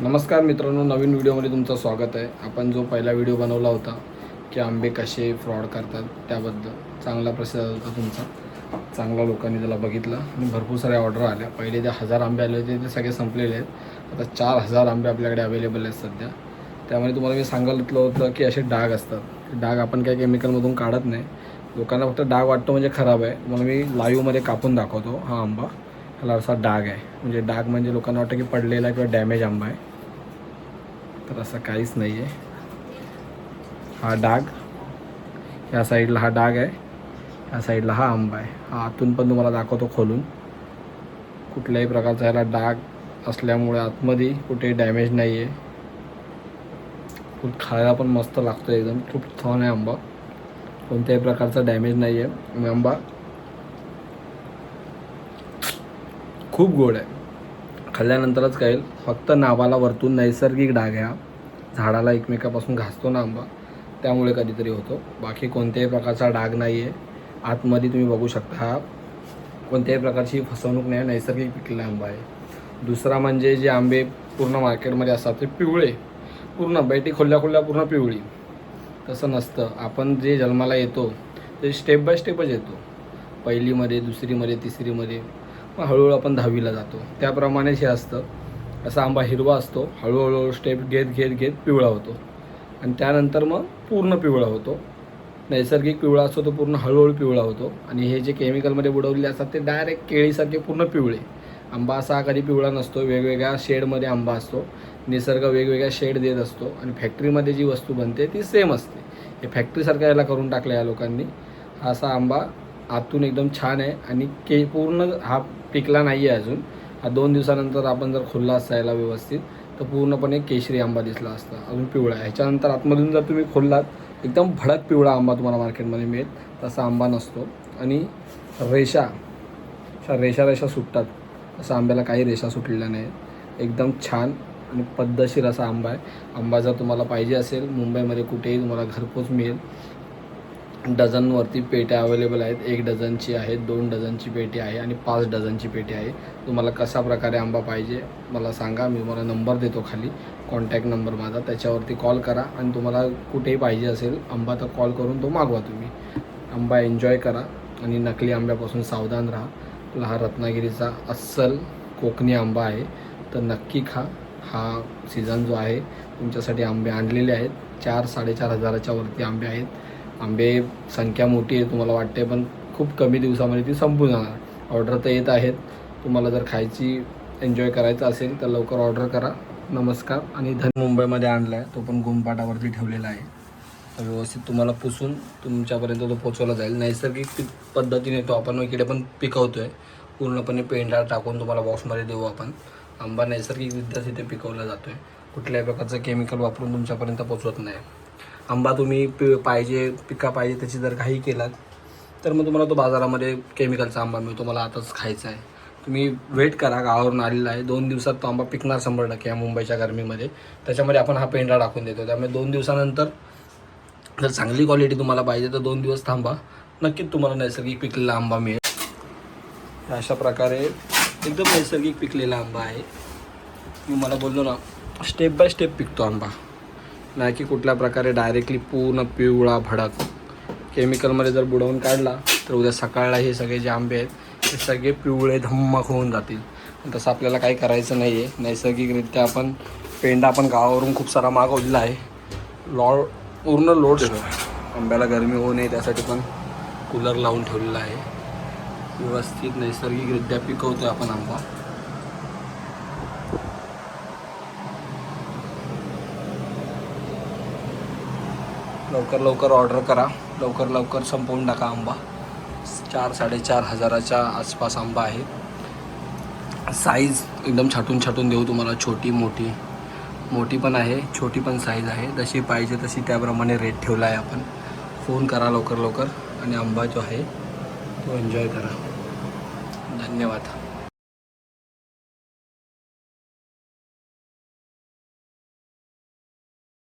नमस्कार मित्रांनो नवीन व्हिडिओमध्ये तुमचं स्वागत आहे. आपण जो पहिला व्हिडिओ बनवला होता की आंबे कसे फ्रॉड करतात त्याबद्दल. चांगला प्रसिद्ध होता तुमचा. चांगल्या लोकांनी त्याला बघितलं आणि भरपूर साऱ्या ऑर्डर आल्या. पहिले जे हजार आंबे आले होते ते सगळे संपलेले आहेत. आता चार हजार आंबे आपल्याकडे अवेलेबल आहेत सध्या. त्यामुळे तुम्हाला मी सांगितलं होतं की असे डाग असतात. डाग आपण काही केमिकलमधून काढत नाही. लोकांना फक्त डाग वाटतो म्हणजे खराब आहे. म्हणून मी लाईव्हमध्ये कापून दाखवतो हा आंबा. त्याला असा डाग आहे. म्हणजे डाग म्हणजे लोकांना वाटतं की पडलेला किंवा डॅमेज आंबा आहे. तर असं काहीच नाही आहे हा डाग ह्या साईडला हा डाग आहे. ह्या साईडला हा आंबा आहे. हा आतून पण तुम्हाला दाखवतो खोलून. कुठल्याही प्रकारचा ह्याला डाग असल्यामुळे आतमध्ये कुठे डॅमेज नाही आहे खूप खायला पण मस्त लागतो एकदम. खूप छान आहे आंबा. कोणत्याही प्रकारचा डॅमेज नाही आहे आंबा खूप गोड आहे. खाल्ल्यानंतरच कळेल फक्त नावाला वरतून नैसर्गिक डाग्या झाडाला एकमेकापासून घासतो ना आंबा त्यामुळे कधीतरी होतो. बाकी कोणत्याही प्रकारचा डाग नाही आहे आतमध्ये तुम्ही बघू शकता कोणत्याही प्रकारची फसवणूक नाही आहे, नैसर्गिक पिकलेला आंबा आहे. दुसरा म्हणजे जे आंबे पूर्ण मार्केटमध्ये असतात ते पिवळे. पूर्ण बैठी खोल्या खोल्या पूर्ण पिवळी. तसं नसतं. आपण जे जन्माला येतो ते स्टेप बाय स्टेपच येतो. पहिलीमध्ये दुसरीमध्ये तिसरीमध्ये. हळूहळू आपण दहावीला जातो. त्याप्रमाणेच हे असतं. असा आंबा हिरवा असतो. हळूहळू स्टेप घेत घेत घेत पिवळा होतो. आणि त्यानंतर मग पूर्ण पिवळा होतो. नैसर्गिक पिवळा असतो तो पूर्ण हळूहळू पिवळा होतो. आणि हे जे केमिकलमध्ये बुडवलेले असतात ते डायरेक्ट केळीसारखे पूर्ण पिवळे. आंबा असा कधी पिवळा नसतो. वेगवेगळ्या शेडमध्ये आंबा असतो. निसर्ग वेगवेगळ्या शेड देत असतो. आणि फॅक्टरीमध्ये जी वस्तू बनते ती सेम असते. हे फॅक्टरीसारखं याला करून टाकलं या लोकांनी. हा असा आंबा आतून एकदम छान आहे आणि के पूर्ण हा पिकला नाही आहे अजून. हा दोन दिवसानंतर आपण जर खुल्ला असायला व्यवस्थित तर पूर्णपणे केशरी आंबा दिसला असता. अजून पिवळा आहे. ह्याच्यानंतर आतमधून जर तुम्ही खोललात एकदम भडक पिवळा आंबा तुम्हाला मार्केटमध्ये मिळेल. तसा आंबा नसतो. आणि रेषा अशा रेषा रेषा सुटतात. असं आंब्याला काही रेषा सुटलेल्या नाही एकदम छान आणि पद्धतशीर असा आंबा आहे. आंबा जर तुम्हाला पाहिजे असेल मुंबईमध्ये कुठेही तुम्हाला घरपोच मिळेल. डझनवरती पेट्या अवेलेबल आहेत. एक डझनची आहे दोन डझनची पेटी आहे आणि पाच डझनची पेटी आहे. तुम्हाला कशा प्रकारे आंबा पाहिजे मला सांगा. मी तुम्हाला नंबर देतो खाली. कॉन्टॅक्ट नंबर माझा. त्याच्यावरती कॉल करा आणि तुम्हाला कुठेही पाहिजे असेल आंबा तर कॉल करून तो मागवा तुम्ही. आंबा एन्जॉय करा आणि नकली आंब्यापासून सावधान राहा. आपला हा रत्नागिरीचा अस्सल कोकणी आंबा आहे. तर नक्की खा. हा सीझन जो आहे तुमच्यासाठी आंबे आणलेले आहेत. चार साडेचार हजाराच्या वरती आंबे आहेत. आंबे संख्या मोठी आहे तुम्हाला वाटते पण खूप कमी दिवसामध्ये ती संपून जाणार. ऑर्डर तर येत आहेत. तुम्हाला जर खायची एन्जॉय करायचं असेल तर लवकर ऑर्डर करा. नमस्कार आणि धन मुंबईमध्ये आणला आहे तो पण गुमपाटावरती ठेवलेला आहे. तर व्यवस्थित तुम्हाला पुसून तुमच्यापर्यंत तो पोचवला जाईल. नैसर्गिक पद्धतीने तो आपण इकडे पण पिकवतो आहे पूर्णपणे पेंढा टाकून तुम्हाला बॉक्समध्ये देऊ आपण. आंबा नैसर्गिकरित्या तिथे पिकवला जातो आहे कुठल्याही प्रकारचं केमिकल वापरून तुमच्यापर्यंत पोचवत नाही. आंबा तुम्ही पि पाहिजे पिका पाहिजे त्याची जर काही केलात तर मग तुम्हाला तो बाजारामध्ये केमिकलचा आंबा मिळतो. मला आताच खायचा आहे. तुम्ही वेट करा गावावरून आलेला आहे. दोन दिवसात तो आंबा पिकणार शंभर टक्के या मुंबईच्या गरमीमध्ये. त्याच्यामध्ये आपण हा पेंढा टाकून देतो. त्यामुळे दोन दिवसानंतर जर चांगली क्वालिटी तुम्हाला पाहिजे तर दोन दिवस थांबा. नक्कीच तुम्हाला नैसर्गिक पिकलेला आंबा मिळेल. अशा प्रकारे एकदम नैसर्गिक पिकलेला आंबा आहे. मी मला बोललो ना स्टेप बाय स्टेप पिकतो आंबा. नाही की कुठल्या प्रकारे डायरेक्टली पूर्ण पिवळा भडक. केमिकलमध्ये जर बुडवून काढला तर उद्या सकाळला हे सगळे जे आंबे आहेत ते सगळे पिवळे धम्मक होऊन जातील. तसं आपल्याला काही करायचं नाही आहे नैसर्गिकरित्या आपण पेंडा आपण गावावरून खूप सारा मागवलेला आहे. लॉड पूर्ण लोड आंब्याला गरमी होऊ नये त्यासाठी पण कूलर लावून ठेवलेला आहे. व्यवस्थित नैसर्गिकरित्या पिकवतो आपण आंबा. लवकर लवकर ऑर्डर करा. लवकर लवकर संपवून टाका आंबा. चार साडेचार हजाराच्या आसपास आंबा आहे. साईज एकदम छाटून छाटून देऊ तुम्हाला. छोटी मोठी. मोठी पण आहे छोटी पण साईज आहे. जशी पाहिजे तशी त्याप्रमाणे रेट ठेवला आहे आपण. फोन करा लवकर लवकर आणि आंबा जो आहे तो एन्जॉय करा. धन्यवाद.